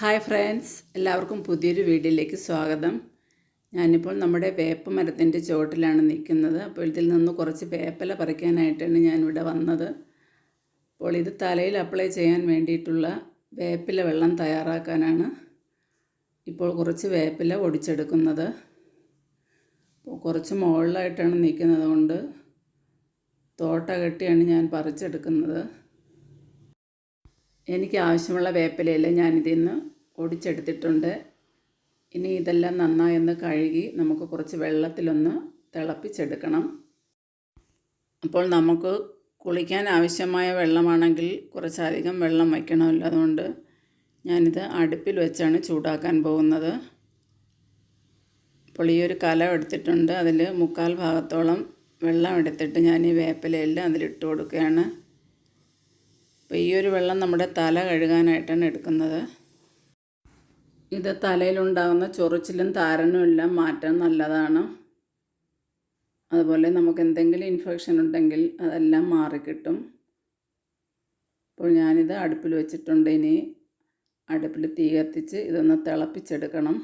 Hi friends എല്ലാവർക്കും പുതിയൊരു വീഡിയോയിലേക്ക് സ്വാഗതം. ഞാനിപ്പോൾ നമ്മുടെ വേപ്പ മരത്തിന്റെ ചുവട്ടിലാണ് നിൽക്കുന്നത്. അപ്പോൾ ഇതിൽ നിന്ന് കുറച്ച് വേപ്പില പറിക്കാനായിട്ടാണ് ഞാനിവിടെ വന്നത്. അപ്പോൾ ഇത് തലയിൽ അപ്ലൈ ചെയ്യാൻ വേണ്ടിയിട്ടുള്ള വേപ്പില വെള്ളം തയ്യാറാക്കാനാണ് ഇപ്പോൾ കുറച്ച് വേപ്പില ഒടിച്ചെടുക്കുന്നത് കുറച്ച് മുകളിലായിട്ടാണ് നിൽക്കുന്നത് കൊണ്ട് തോട്ട കെട്ടിയാണ് ഞാൻ പറിച്ചെടുക്കുന്നത്. എനിക്ക് ആവശ്യമുള്ള വേപ്പിലയെല്ലാം ഞാനിതിൽ നിന്ന് ഒടിച്ചെടുത്തിട്ടുണ്ട് ഇനി ഇതെല്ലാം നന്നായി ഒന്ന് കഴുകി നമുക്ക് കുറച്ച് വെള്ളത്തിലൊന്ന് തിളപ്പിച്ചെടുക്കണം. അപ്പോൾ നമുക്ക് കുളിക്കാൻ ആവശ്യമായ വെള്ളമാണെങ്കിൽ കുറച്ചധികം വെള്ളം വയ്ക്കണമല്ലോ. അതുകൊണ്ട് ഞാനിത് അടുപ്പിൽ വെച്ചാണ് ചൂടാക്കാൻ പോകുന്നത്. അപ്പോൾ ഈ ഒരു കലം എടുത്തിട്ടുണ്ട്. അതിൽ മുക്കാൽ ഭാഗത്തോളം വെള്ളം എടുത്തിട്ട് ഞാൻ ഈ വേപ്പിലയെല്ലാം അതിലിട്ട് കൊടുക്കുകയാണ്. അപ്പോൾ ഈ ഒരു വെള്ളം നമ്മുടെ തല കഴുകാനായിട്ടാണ് എടുക്കുന്നത്. ഇത് തലയിലുണ്ടാകുന്ന ചൊറിച്ചിലും താരനും എല്ലാം മാറ്റാൻ നല്ലതാണ്. അതുപോലെ നമുക്ക് എന്തെങ്കിലും ഇൻഫെക്ഷൻ ഉണ്ടെങ്കിൽ അതെല്ലാം മാറിക്കിട്ടും. അപ്പോൾ ഞാനിത് അടുപ്പിൽ വെച്ചിട്ടുണ്ട്. ഇനി അടുപ്പിൽ തീ കത്തിച്ച് ഇതൊന്ന് തിളപ്പിച്ചെടുക്കണം.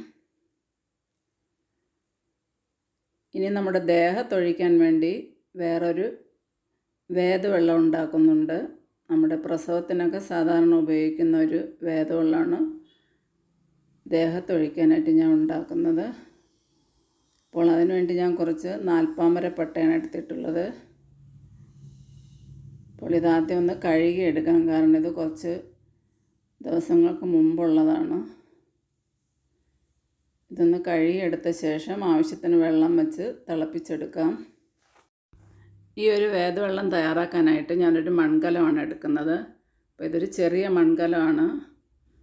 ഇനി നമ്മുടെ ദേഹത്തൊഴിക്കാൻ വേണ്ടി വേറൊരു വേദവെള്ളം ഉണ്ടാക്കുന്നുണ്ട്. നമ്മുടെ പ്രസവത്തിനൊക്കെ സാധാരണ ഉപയോഗിക്കുന്ന ഒരു വേദവെള്ളമാണ് ദേഹത്തൊഴിക്കാനായിട്ട് ഞാൻ ഉണ്ടാക്കുന്നത്. അപ്പോൾ അതിനുവേണ്ടി ഞാൻ കുറച്ച് നാൽപ്പാമര പട്ടയാണ് എടുത്തിട്ടുള്ളത്. അപ്പോൾ ഇതാദ്യം ഒന്ന് കഴുകി എടുക്കാം കാരണം ഇത് കുറച്ച് ദിവസങ്ങൾക്ക് മുമ്പുള്ളതാണ്. ഇതൊന്ന് കഴുകിയെടുത്ത ശേഷം ആവശ്യത്തിന് വെള്ളം വെച്ച് തിളപ്പിച്ചെടുക്കാം. ഈ ഒരു വേദവെള്ളം തയ്യാറാക്കാനായിട്ട് ഞാനൊരു മൺകലമാണ് എടുക്കുന്നത്. അപ്പോൾ ഇതൊരു ചെറിയ മൺകലമാണ്.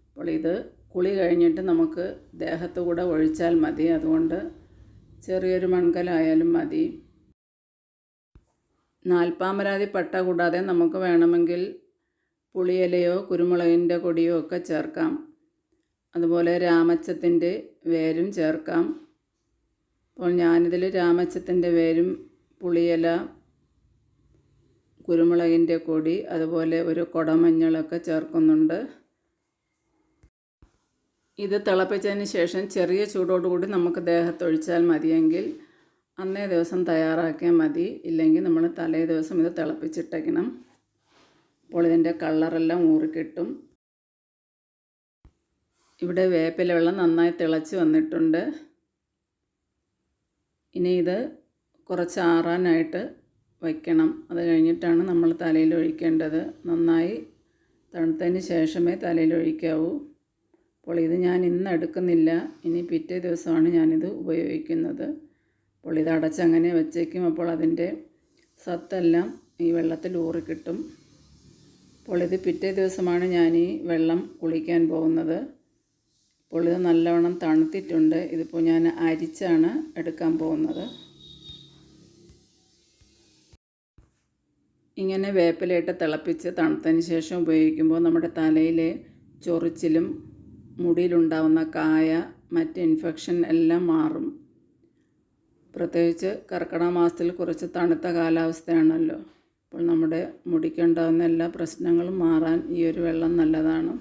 അപ്പോൾ ഇത് കുളി കഴിഞ്ഞിട്ട് നമുക്ക് ദേഹത്തു കൂടെ ഒഴിച്ചാൽ മതി. അതുകൊണ്ട് ചെറിയൊരു മൺകലമായാലും മതി. നാൽപ്പാമരാതി പട്ട കൂടാതെ നമുക്ക് വേണമെങ്കിൽ പുളിയിലയോ കുരുമുളകിന്റെ കൊടിയോ ഒക്കെ ചേർക്കാം. അതുപോലെ രാമച്ചത്തിന്റെ വേരും ചേർക്കാം. അപ്പോൾ ഞാനിതിൽ രാമച്ചത്തിന്റെ വേരും പുളിയില കുരുമുളകിന്റെ പൊടി അതുപോലെ ഒരു കുടമഞ്ഞളൊക്കെ ചേർക്കുന്നുണ്ട്. ഇത് തിളപ്പിച്ചതിന് ശേഷം ചെറിയ ചൂടോടുകൂടി നമുക്ക് ദേഹത്തൊഴിച്ചാൽ മതിയെങ്കിൽ അന്നേ ദിവസം തയ്യാറാക്കിയാൽ മതി. ഇല്ലെങ്കിൽ നമ്മൾ തലേ ദിവസം ഇത് തിളപ്പിച്ചിട്ടേക്കണം. അപ്പോൾ ഇതിന്റെ കളറെല്ലാം ഊറിക്കിട്ടും ഇവിടെ വേപ്പില വെള്ളം നന്നായി തിളച്ച് വന്നിട്ടുണ്ട്. ഇനി ഇത് കുറച്ച് ആറാനായിട്ട് വയ്ക്കണം. അത് കഴിഞ്ഞിട്ടാണ് നമ്മൾ തലയിൽ ഒഴിക്കേണ്ടത് നന്നായി തണുത്തതിന് ശേഷമേ തലയിൽ ഒഴിക്കാവൂ അപ്പോൾ ഇത് ഞാൻ ഇന്ന് എടുക്കുന്നില്ല. ഇനി പിറ്റേ ദിവസമാണ് ഞാനിത് ഉപയോഗിക്കുന്നത്. അപ്പോൾ ഇത് അടച്ചങ്ങനെ വെച്ചേക്കും. അപ്പോൾ അതിന്റെ സത്തെല്ലാം ഈ വെള്ളത്തിൽ ഊറിക്കിട്ടും അപ്പോൾ ഇത് പിറ്റേ ദിവസമാണ് ഞാൻ ഈ വെള്ളം കുളിക്കാൻ പോകുന്നത്. അപ്പോൾ ഇത് നല്ലവണ്ണം തണുത്തിട്ടുണ്ട്. ഇതിപ്പോൾ ഞാൻ അരിച്ചാണ് എടുക്കാൻ പോകുന്നത്. ഇങ്ങനെ വേപ്പിലയിട്ട് തിളപ്പിച്ച് തണുത്തതിന് ശേഷം ഉപയോഗിക്കുമ്പോൾ നമ്മുടെ തലയിലെ ചൊറിച്ചിലും മുടിയിലുണ്ടാവുന്ന കായ മറ്റ് ഇൻഫെക്ഷൻ എല്ലാം മാറും. പ്രത്യേകിച്ച് കർക്കിടക മാസത്തിൽ കുറച്ച് തണുത്ത കാലാവസ്ഥയാണല്ലോ. അപ്പോൾ നമ്മുടെ മുടിക്കുണ്ടാകുന്ന എല്ലാ പ്രശ്നങ്ങളും മാറാൻ ഈ ഒരു വെള്ളം നല്ലതാണ്.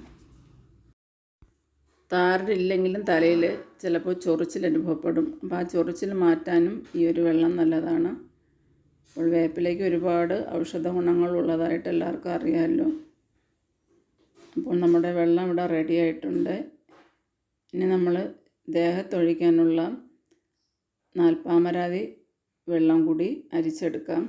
താരനില്ലെങ്കിലും തലയിൽ ചിലപ്പോൾ ചൊറിച്ചിൽ അനുഭവപ്പെടും. അപ്പോൾ ആ ചൊറിച്ചിൽ മാറ്റാനും ഈ ഒരു വെള്ളം നല്ലതാണ്. അപ്പോൾ വേപ്പിലേക്ക് ഒരുപാട് ഔഷധ ഗുണങ്ങളുള്ളതായിട്ട് എല്ലാവർക്കും അറിയാമല്ലോ. അപ്പോൾ നമ്മുടെ വെള്ളം ഇവിടെ റെഡി ആയിട്ടുണ്ട്. ഇനി നമ്മൾ ദേഹത്തൊഴിക്കാനുള്ള നാൽപ്പാമരാതി വെള്ളം കൂടി അരിച്ചെടുക്കാം.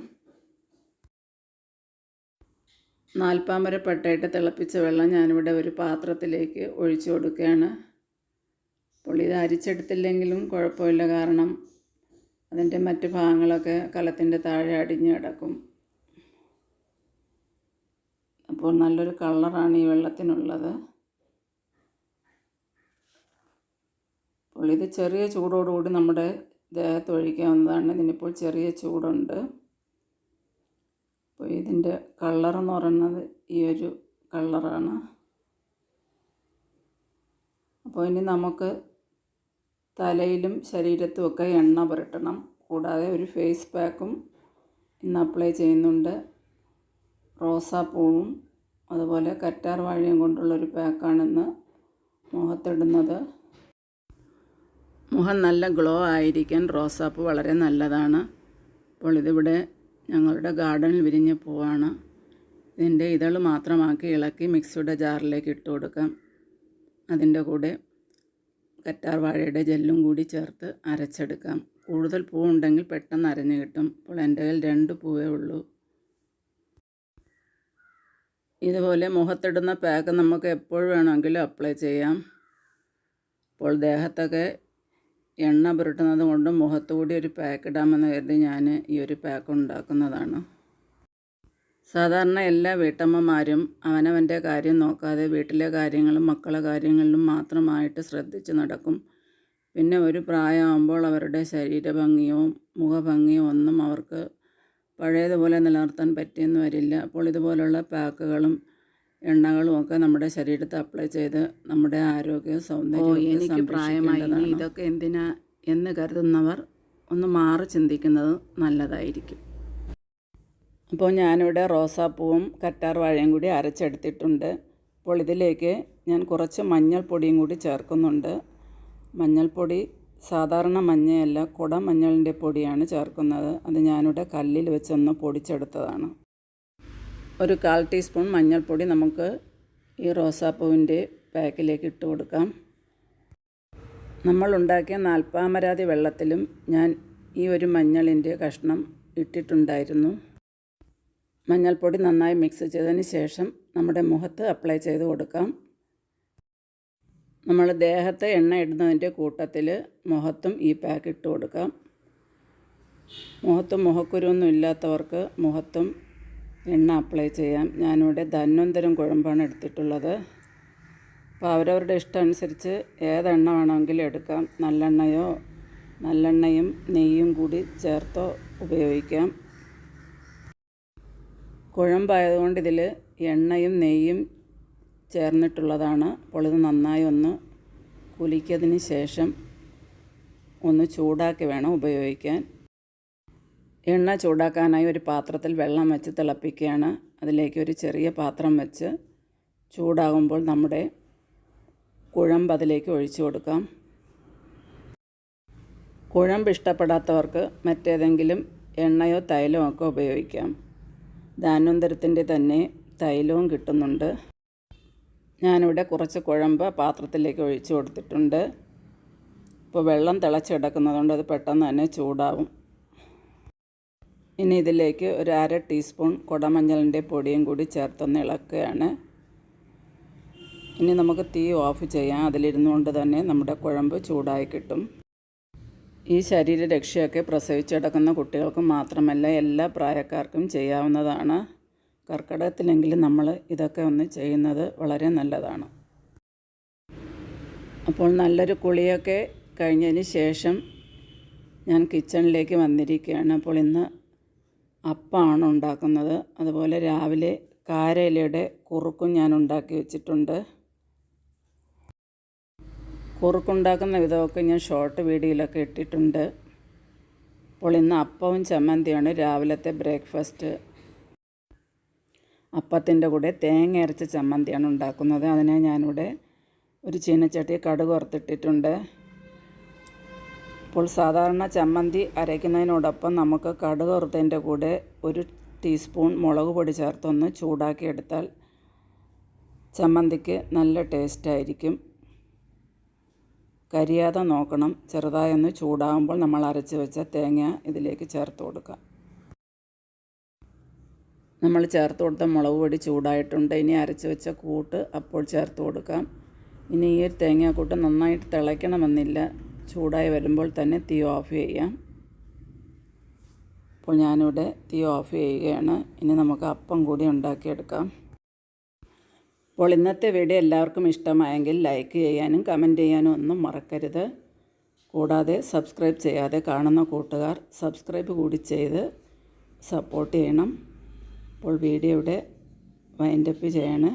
നാൽപ്പാമര പട്ടയിട്ട് തിളപ്പിച്ച വെള്ളം ഞാനിവിടെ ഒരു പാത്രത്തിലേക്ക് ഒഴിച്ചു കൊടുക്കുകയാണ്. അപ്പോൾ ഇത് അരിച്ചെടുത്തില്ലെങ്കിലും കുഴപ്പമില്ല. കാരണം അതിന്റെ മറ്റ് ഭാഗങ്ങളൊക്കെ കലത്തിന്റെ താഴെ അടിഞ്ഞ് കിടക്കും. അപ്പോൾ നല്ലൊരു കളറാണ് ഈ വെള്ളത്തിനുള്ളത്. അപ്പോൾ ഇത് ചെറിയ ചൂടോടുകൂടി നമ്മുടെ ദേഹത്ത് ഒഴിക്കാവുന്നതാണ്. ഇതിനിപ്പോൾ ചെറിയ ചൂടുണ്ട്. അപ്പോൾ ഇതിന്റെ കളറെന്ന് പറയുന്നത് ഈ ഒരു കളറാണ്. അപ്പോൾ ഇനി നമുക്ക് തലയിലും ശരീരത്തും ഒക്കെ എണ്ണ പുരട്ടണം. കൂടാതെ ഒരു ഫേസ് പാക്കും ഇന്ന് അപ്ലൈ ചെയ്യുന്നുണ്ട്. റോസാപ്പൂവും അതുപോലെ കറ്റാർ വാഴയും കൊണ്ടുള്ളൊരു പാക്കാണിന്ന് മുഖത്തിടുന്നത്. മുഖം നല്ല ഗ്ലോ ആയിരിക്കാൻ റോസാപ്പ് വളരെ നല്ലതാണ്. അപ്പോൾ ഇതിവിടെ ഞങ്ങളുടെ ഗാർഡനിൽ വിരിഞ്ഞ പൂവാണ്. ഇതിന്റെ ഇതൾ മാത്രമാക്കി ഇളക്കി മിക്സിയുടെ ജാറിലേക്ക് ഇട്ട് കൊടുക്കാം. അതിന്റെ കൂടെ കറ്റാർ വാഴയുടെ ജെല്ലും കൂടി ചേർത്ത് അരച്ചെടുക്കാം. കൂടുതൽ പൂ ഉണ്ടെങ്കിൽ പെട്ടെന്ന് അരഞ്ഞു കിട്ടും. അപ്പോൾ എന്റെ കയ്യിൽ രണ്ട് പൂവേ ഉള്ളൂ. ഇതുപോലെ മുഖത്തിടുന്ന പാക്ക് നമുക്ക് എപ്പോൾ വേണമെങ്കിലും അപ്ലൈ ചെയ്യാം. അപ്പോൾ ദേഹത്തൊക്കെ എണ്ണ പുരട്ടുന്നത് കൊണ്ടും മുഖത്തുകൂടി ഒരു പാക്ക് ഇടാമെന്ന് കരുതി ഞാൻ ഈ ഒരു പാക്ക് ഉണ്ടാക്കുന്നതാണ്. സാധാരണ എല്ലാ വീട്ടമ്മമാരും അവനവന്റെ കാര്യം നോക്കാതെ വീട്ടിലെ കാര്യങ്ങളും മക്കളെ കാര്യങ്ങളിലും മാത്രമായിട്ട് ശ്രദ്ധിച്ച് നടക്കും. പിന്നെ ഒരു പ്രായമാകുമ്പോൾ അവരുടെ ശരീരഭംഗിയോ മുഖഭംഗിയോ ഒന്നും അവർക്ക് പഴയതുപോലെ നിലനിർത്താൻ പറ്റിയെന്ന് വരില്ല. അപ്പോൾ ഇതുപോലുള്ള പാക്കുകളും എണ്ണകളും ഒക്കെ നമ്മുടെ ശരീരത്തെ അപ്ലൈ ചെയ്ത് നമ്മുടെ ആരോഗ്യ സൗന്ദര്യം എനിക്ക് പ്രായമായി. ഇതൊക്കെ എന്തിനാ എന്ന് കരുതുന്നവർ ഒന്ന് മാറി ചിന്തിക്കുന്നത് നല്ലതായിരിക്കും. അപ്പോൾ ഞാനിവിടെ റോസാപ്പൂവും കറ്റാർ വാഴയും കൂടി അരച്ചെടുത്തിട്ടുണ്ട്. അപ്പോൾ ഇതിലേക്ക് ഞാൻ കുറച്ച് മഞ്ഞൾപ്പൊടിയും കൂടി ചേർക്കുന്നുണ്ട്. മഞ്ഞൾപ്പൊടി സാധാരണ മഞ്ഞയല്ല കുട മഞ്ഞളിന്റെ പൊടിയാണ് ചേർക്കുന്നത്. അത് ഞാനിവിടെ കല്ലിൽ വെച്ചൊന്ന് പൊടിച്ചെടുത്തതാണ്. ഒരു കാൽ ടീസ്പൂൺ മഞ്ഞൾപ്പൊടി നമുക്ക് ഈ റോസാപ്പൂവിന്റെ പാക്കിലേക്ക് ഇട്ട് കൊടുക്കാം. നമ്മൾ ഉണ്ടാക്കിയ നാൽപ്പാമരാതി വെള്ളത്തിലും ഞാൻ ഈ ഒരു മഞ്ഞളിന്റെ കഷ്ണം ഇട്ടിട്ടുണ്ടായിരുന്നു. മഞ്ഞൾപ്പൊടി നന്നായി മിക്സ് ചെയ്തതിന് ശേഷം നമ്മുടെ മുഖത്ത് അപ്ലൈ ചെയ്ത് കൊടുക്കാം. നമ്മൾ ദേഹത്തെ എണ്ണ ഇടുന്നതിന്റെ കൂട്ടത്തിൽ മുഖത്തും ഈ പാക്ക് ഇട്ട് കൊടുക്കാം. മുഖത്തും മുഖക്കുരുവൊന്നും ഇല്ലാത്തവർക്ക് മുഖത്തും എണ്ണ അപ്ലൈ ചെയ്യാം. ഞാനിവിടെ ധന്വന്തരം കുഴമ്പാണ് എടുത്തിട്ടുള്ളത്. അപ്പോൾ അവരവരുടെ ഇഷ്ടം അനുസരിച്ച് ഏതെണ്ണ വേണമെങ്കിലും എടുക്കാം. നല്ലെണ്ണയോ നല്ലെണ്ണയും നെയ്യും കൂടി ചേർത്തോ ഉപയോഗിക്കാം. കുഴമ്പായതുകൊണ്ട് ഇതിൽ എണ്ണയും നെയ്യും ചേർന്നിട്ടുള്ളതാണ്. അപ്പോൾ ഇത് നന്നായി ഒന്ന് കുലിക്കതിന് ശേഷം ഒന്ന് ചൂടാക്കി വേണം ഉപയോഗിക്കാൻ. എണ്ണ ചൂടാക്കാനായി ഒരു പാത്രത്തിൽ വെള്ളം വെച്ച് തിളപ്പിക്കുകയാണ്. അതിലേക്ക് ഒരു ചെറിയ പാത്രം വെച്ച് ചൂടാകുമ്പോൾ നമ്മുടെ കുഴമ്പ് അതിലേക്ക് ഒഴിച്ചു കൊടുക്കാം. കുഴമ്പ് ഇഷ്ടപ്പെടാത്തവർക്ക് മറ്റേതെങ്കിലും എണ്ണയോ തൈലമോ ഒക്കെ ഉപയോഗിക്കാം. ധാന്വന്തരത്തിന്റെ തന്നെ തൈലവും കിട്ടുന്നുണ്ട്. ഞാനിവിടെ കുറച്ച് കുഴമ്പ് പാത്രത്തിലേക്ക് ഒഴിച്ചു കൊടുത്തിട്ടുണ്ട്. ഇപ്പോൾ വെള്ളം തിളച്ചെടുക്കുന്നതുകൊണ്ട് അത് പെട്ടെന്ന് തന്നെ ചൂടാവും. ഇനി ഇതിലേക്ക് ഒരു അര ടീസ്പൂൺ കുടമഞ്ഞളിന്റെ പൊടിയും കൂടി ചേർത്തൊന്ന് ഇളക്കുകയാണ്. ഇനി നമുക്ക് തീ ഓഫ് ചെയ്യാം. അതിലിരുന്നുകൊണ്ട് തന്നെ നമ്മുടെ കുഴമ്പ് ചൂടായി കിട്ടും. ഈ ശരീരരക്ഷയൊക്കെ പ്രസവിച്ചടക്കുന്ന കുട്ടികൾക്ക് മാത്രമല്ല എല്ലാ പ്രായക്കാർക്കും ചെയ്യാവുന്നതാണ്. കർക്കിടകത്തിലെങ്കിലും നമ്മൾ ഇതൊക്കെ ഒന്ന് ചെയ്യുന്നത് വളരെ നല്ലതാണ്. അപ്പോൾ നല്ലൊരു കുളിയൊക്കെ കഴിഞ്ഞതിന് ശേഷം ഞാൻ കിച്ചണിലേക്ക് വന്നിരിക്കുകയാണ്. അപ്പോൾ ഇന്ന് അപ്പമാണ് ഉണ്ടാക്കുന്നത്. അതുപോലെ രാവിലെ കാരയിലയുടെ കുറുക്കും ഞാൻ ഉണ്ടാക്കി വെച്ചിട്ടുണ്ട്. കുറുക്കുണ്ടാക്കുന്ന വിധമൊക്കെ ഞാൻ ഷോർട്ട് വീഡിയോയിലൊക്കെ ഇട്ടിട്ടുണ്ട്. അപ്പോൾ ഇന്ന് അപ്പവും ചമ്മന്തിയാണ് രാവിലത്തെ ബ്രേക്ക്ഫാസ്റ്റ് അപ്പത്തിന്റെ കൂടെ തേങ്ങ അരച്ച ചമ്മന്തിയാണ് ഉണ്ടാക്കുന്നത്. അതിനെ ഞാനിവിടെ ഒരു ചീനച്ചട്ടി കടുക് വറുത്തിട്ടിട്ടുണ്ട്. അപ്പോൾ സാധാരണ ചമ്മന്തി അരയ്ക്കുന്നതിനോടൊപ്പം നമുക്ക് കടുക് വറുത്തതിന്റെ കൂടെ ഒരു ടീസ്പൂൺ മുളക് പൊടി ചേർത്തൊന്ന് ചൂടാക്കിയെടുത്താൽ ചമ്മന്തിക്ക് നല്ല ടേസ്റ്റായിരിക്കും കരിയാതെ നോക്കണം. ചെറുതായൊന്ന് ചൂടാകുമ്പോൾ നമ്മൾ അരച്ച് വെച്ച തേങ്ങ ഇതിലേക്ക് ചേർത്ത് കൊടുക്കാം നമ്മൾ ചേർത്ത് കൊടുത്ത മുളക് പൊടി ചൂടായിട്ടുണ്ട്. ഇനി അരച്ച് വെച്ച കൂട്ട് അപ്പോൾ ചേർത്ത് കൊടുക്കാം. ഇനി ഈ ഒരു തേങ്ങാക്കൂട്ട് നന്നായിട്ട് തിളയ്ക്കണമെന്നില്ല. ചൂടായി വരുമ്പോൾ തന്നെ തീ ഓഫ് ചെയ്യാം. അപ്പോൾ ഞാനിവിടെ തീ ഓഫ് ചെയ്യുകയാണ്. ഇനി നമുക്ക് അപ്പം കൂടി ഉണ്ടാക്കിയെടുക്കാം. അപ്പോൾ ഇന്നത്തെ വീഡിയോ എല്ലാവർക്കും ഇഷ്ടമായെങ്കിൽ ലൈക്ക് ചെയ്യാനും കമന്റ് ചെയ്യാനും ഒന്നും മറക്കരുത്. കൂടാതെ സബ്സ്ക്രൈബ് ചെയ്യാതെ കാണുന്ന കൂട്ടുകാർ സബ്സ്ക്രൈബ് കൂടി ചെയ്ത് സപ്പോർട്ട് ചെയ്യണം. അപ്പോൾ വീഡിയോ ഇവിടെ വൈൻഡപ്പ് ചെയ്യണം.